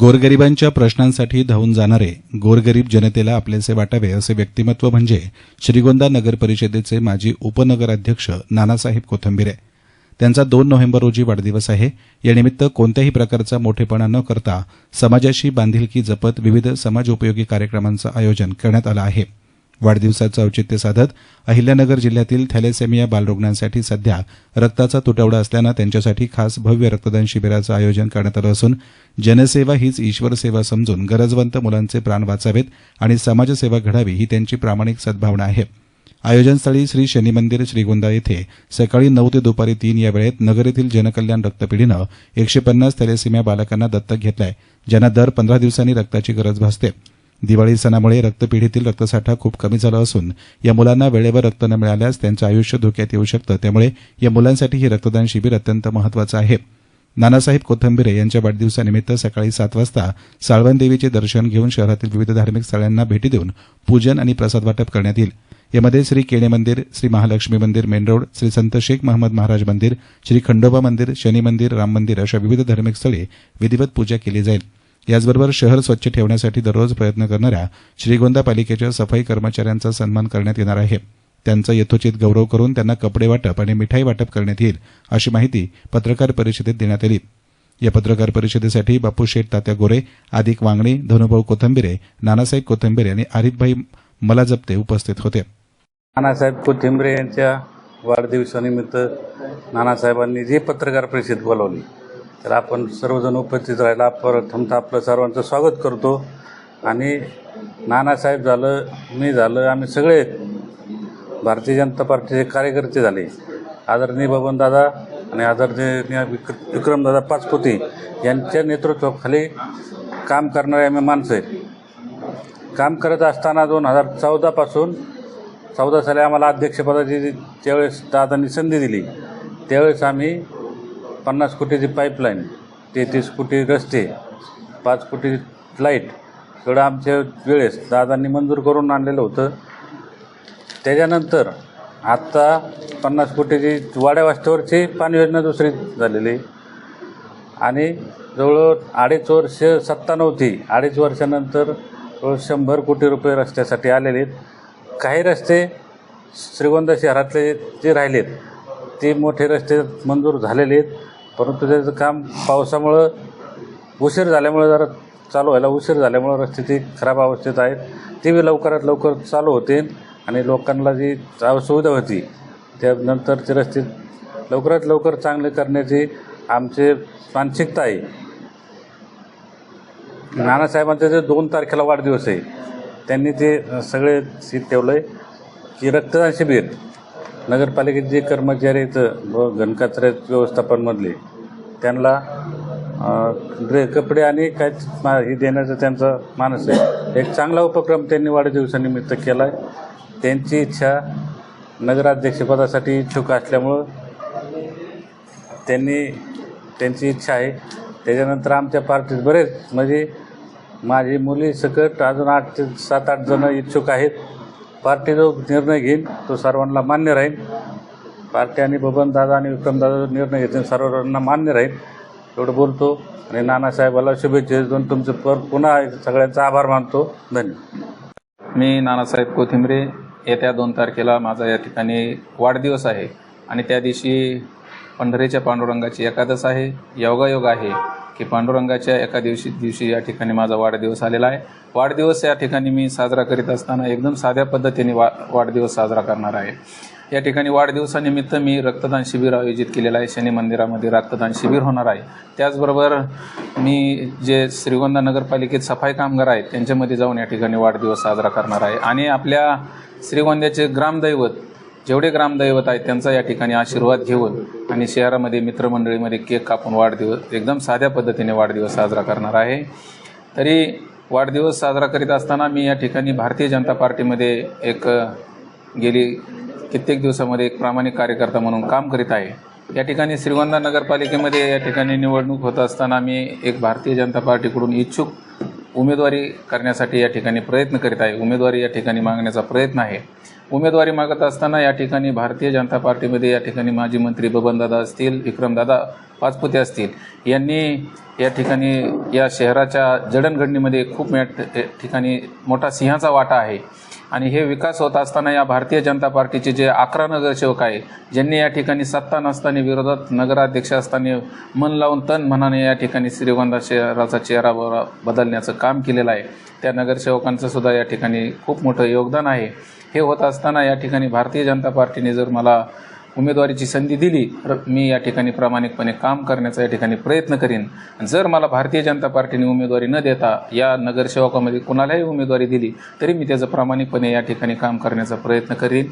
गोरगरिबांच्या प्रश्नांसाठी धावून जाणारे गोरगरीब जनतेला आपलेसे वाटावे असे व्यक्तिमत्व म्हणजे श्रीगोंदा नगर परिषदेचे माजी उपनगराध्यक्ष नानासाहेब कोथंबिरे. त्यांचा दोन नोव्हेंबर रोजी वाढदिवस आहे. यानिमित्त कोणत्याही प्रकारचा मोठेपणा न करता समाजाशी बांधिलकी जपत विविध समाजोपयोगी कार्यक्रमांचं आयोजन करण्यात आलं आहे. वाढदिवसाचं औचित्य साधत अहिल्यानगर जिल्ह्यातील थॅलेसेमिया बालरुग्णांसाठी सध्या रक्ताचा तुटवडा असल्यानं त्यांच्यासाठी खास भव्य रक्तदान शिबिराचं आयोजन करण्यात आलं असून जनसेवा हीच ईश्वर सेवा समजून गरजवंत मुलांचे प्राण वाचावेत आणि समाजसेवा घडावी ही त्यांची प्रामाणिक सद्भावना आहे. आयोजनस्थळी श्री शनी मंदिर श्रीगोंदा येथे सकाळी नऊ ते दुपारी तीन या वेळेत नगर येथील जनकल्याण रक्तपेढीनं एकशे पन्नास थॅलेसिमिया बालकांना दत्तक घेतलाय ज्यांना दर पंधरा दिवसांनी रक्ताची गरज भासते. दिवाळी सणामुळे रक्तपेढीतील रक्तसाठा खूप कमी झाला असून या मुलांना वेळेवर रक्त न मिळाल्यास त्यांचं आयुष्य धोक्यात येऊ शकतं. त्यामुळे या मुलांसाठी हे रक्तदान शिबिर अत्यंत महत्वाचं आहे. नानासाहेब कोथंबिरे यांच्या वाढदिवसानिमित्त सकाळी सात वाजता साळवन देवीचे दर्शन घेऊन शहरातील विविध धार्मिक स्थळांना भेटी देऊन पूजन आणि प्रसाद वाटप करण्यात येईल. यामध्ये श्री केणे मंदिर श्री महालक्ष्मी मंदिर मेन रोड श्री संत शेख महम्मद महाराज मंदिर श्री खंडोबा मंदिर शनी मंदिर राम मंदिर अशा विविध धार्मिक स्थळे विधिवत पूजा केली जाईल. याचबरोबर शहर स्वच्छ ठेवण्यासाठी दररोज प्रयत्न करणाऱ्या श्रीगोंदा पालिकेच्या सफाई कर्मचाऱ्यांचा सन्मान करण्यात येणार आहे. त्यांचा यथोचित गौरव करून त्यांना कपडे वाटप आणि मिठाई वाटप करण्यात येईल अशी माहिती पत्रकार परिषदेत देण्यात आली. या पत्रकार परिषदेसाठी बापू शेठ तात्या गोरे आदिक वांगणी धनुभाऊ कोथंबिरे नानासाहेब कोथंबिरे आणि आरिफभाई मलाजप्ते उपस्थित होते. नानासाहेब कोथिंबरे यांच्या वाढदिवसानिमित्त नानासाहेबांनी जी पत्रकार परिषद बोलावली तर आपण सर्वजण उपस्थित राहिला प्रथमतः आपलं सर्वांचं स्वागत करतो. आणि नानासाहेब झालं मी झालं आम्ही सगळे भारतीय जनता पार्टीचे कार्यकर्ते झाले. आदरणीय बबनदादा आणि आदरणीय विक्रमदादा पाचपुती यांच्या नेतृत्वाखाली काम करणारे आम्ही माणसं आहेत. काम करत असताना दोन हजार चौदापासून चौदा साली आम्हाला अध्यक्षपदाची ज्यावेळेस दादांनी संधी दिली त्यावेळेस आम्ही पन्नास कोटीची पाईपलाईन तेहतीस कोटी रस्ते पाच कोटी लाइट एवढं आमच्या वेळेस दादांनी मंजूर करून आणलेलं होतं. त्याच्यानंतर आत्ता पन्नास कोटीची वाड्या वास्त्यावरची पाणी योजना दुसरी झालेली. आणि जवळ अडीच वर्ष सत्ता नव्हती अडीच वर्षानंतर जवळ शंभर कोटी रुपये रस्त्यासाठी आलेले आहेत. काही रस्ते श्रीगोंदा शहरातले जे राहिलेत ते मोठे रस्ते मंजूर झालेले आहेत. परंतु त्याचं काम पावसामुळं उशीर झाल्यामुळे जरा चालू व्हायला उशीर झाल्यामुळं रस्ते ते खराब अवस्थेत आहेत ते बी लवकरात लवकर चालू होते आणि लोकांना जी सुविधा होती त्यानंतर ते रस्ते लवकरात लवकर चांगले करण्याची आमची मानसिकता आहे. नानासाहेबांचे जे दोन तारखेला वाढदिवस आहे त्यांनी ते सगळे सीट ठेवलं आहे की रक्तदान शिबिर. नगरपालिकेत जे कर्मचारी आहेत व घनकचरा व्यवस्थापनमधले त्यांना ड्रे कपडे आणि काय मा हे देण्याचा त्यांचा मानस आहे. एक चांगला उपक्रम त्यांनी वाढदिवसानिमित्त केला आहे त्यांची इच्छा नगराध्यक्षपदासाठी इच्छुक असल्यामुळं त्यांनी त्यांची इच्छा आहे. त्याच्यानंतर आमच्या पार्टीत बरेच म्हणजे माझी मुली सकट अजून आठ ते सात आठ जणं इच्छुक आहेत. पार्टी जो निर्णय घेईन तो सर्वांना मान्य राहील. पार्टी आणि बबनदादा आणि विक्रमदादा जो निर्णय घेतील सर्वांना मान्य राहील. एवढं बोलतो. आणि नानासाहेबाला शुभेच्छा देऊन तुमचं पर पुन्हा सगळ्यांचा आभार मानतो. धन्यवाद. मी नानासाहेब कोथिंबरे. येत्या दोन तारखेला माझा या ठिकाणी वाढदिवस आहे. आणि त्या दिवशी पंढरीच्या पांडुरंगाची एकादश आहे. योगायोग आहे. की पांडुरंगाच्या एका दिवशी दिवशी या ठिकाणी माझा वाढदिवस आलेला आहे. वाढदिवस या ठिकाणी मी साजरा करीत असताना एकदम साध्या पद्धतीने वा वाढदिवस साजरा करणार आहे. या ठिकाणी वाढदिवसानिमित्त मी रक्तदान शिबिर आयोजित केलेलं आहे. शनी मंदिरामध्ये रक्तदान शिबिर होणार आहे. त्याचबरोबर मी जे श्रीगोंदा नगरपालिकेत सफाई कामगार आहेत त्यांच्यामध्ये जाऊन या ठिकाणी वाढदिवस साजरा करणार आहे. आणि आपल्या श्रीगोंद्याचे ग्रामदैवत जेवढे ग्रामदैवत आहेत त्यांचा या ठिकाणी आशीर्वाद घेऊन आणि शहरामध्ये मित्रमंडळीमध्ये केक कापून वाढदिवस एकदम साध्या पद्धतीने वाढदिवस साजरा करणार आहे. तरी वाढदिवस साजरा करीत असताना मी या ठिकाणी भारतीय जनता पार्टीमध्ये एक गेली कित्येक दिवसामध्ये एक प्रामाणिक कार्यकर्ता म्हणून काम करीत आहे. या ठिकाणी श्रीगोंदा नगरपालिकेमध्ये या ठिकाणी निवडणूक होत असताना मी एक भारतीय जनता पार्टीकडून इच्छुक उमेदवारी करण्यासाठी या ठिकाणी प्रयत्न करीत आहे. उमेदवारी या ठिकाणी मागण्याचा प्रयत्न आहे. उमेदवारी मागत असताना या ठिकाणी भारतीय जनता पार्टीमध्ये या ठिकाणी माजी मंत्री बबनदादा असतील विक्रमदादा पाचपुते असतील यांनी या ठिकाणी या शहराच्या जडणघडणीमध्ये खूप या ठिकाणी मोठा सिंहाचा वाटा आहे. आणि हे विकास होत असताना या भारतीय जनता पार्टीचे जे अकरा नगरसेवक आहे ज्यांनी या ठिकाणी सत्ता नसताना विरोधात नगराध्यक्ष असताना मन लावून तन मनाने या ठिकाणी श्रीगोंदा शहराचा चेहरा बदलण्याचं काम केलेलं आहे. त्या नगरसेवकांचं सुद्धा या ठिकाणी खूप मोठं योगदान आहे. हे होत असताना या ठिकाणी भारतीय जनता पार्टीने जर मला उमेदवारीची संधी दिली तर मी या ठिकाणी प्रामाणिकपणे काम करण्याचा या ठिकाणी प्रयत्न करीन. जर मला भारतीय जनता पार्टीने उमेदवारी न देता या नगरसेवकामध्ये कुणालाही उमेदवारी दिली तरी मी त्याचं प्रामाणिकपणे या ठिकाणी काम करण्याचा प्रयत्न करीन.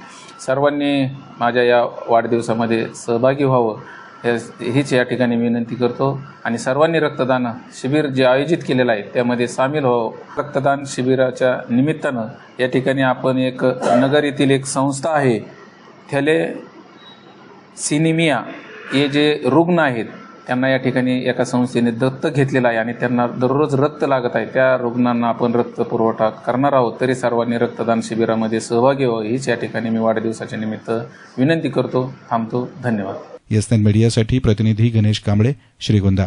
सर्वांनी माझ्या या वाढदिवसामध्ये सहभागी व्हावं. हीच या ठिकाणी विनंती करतो. आणि सर्वांनी रक्तदान शिबिर जे आयोजित केलेलं आहे त्यामध्ये सामील व्हावं रक्तदान शिबिराच्या निमित्तानं या ठिकाणी आपण एक नगर येथील एक संस्था आहे थॅले सिनिमिया. हे जे रुग्ण आहेत त्यांना या ठिकाणी एका संस्थेने दत्तक घेतलेलं आहे आणि त्यांना दररोज रक्त लागत आहे. त्या रुग्णांना आपण रक्त पुरवठा करणार आहोत तरी सर्वांनी रक्तदान शिबिरामध्ये सहभागी व्हावं. हीच या ठिकाणी मी वाढदिवसाच्या निमित्त विनंती करतो. थांबतो. धन्यवाद. येस्टर्न मीडियासाठी प्रतिनिधी गणेश कांबळे श्रीगोंदा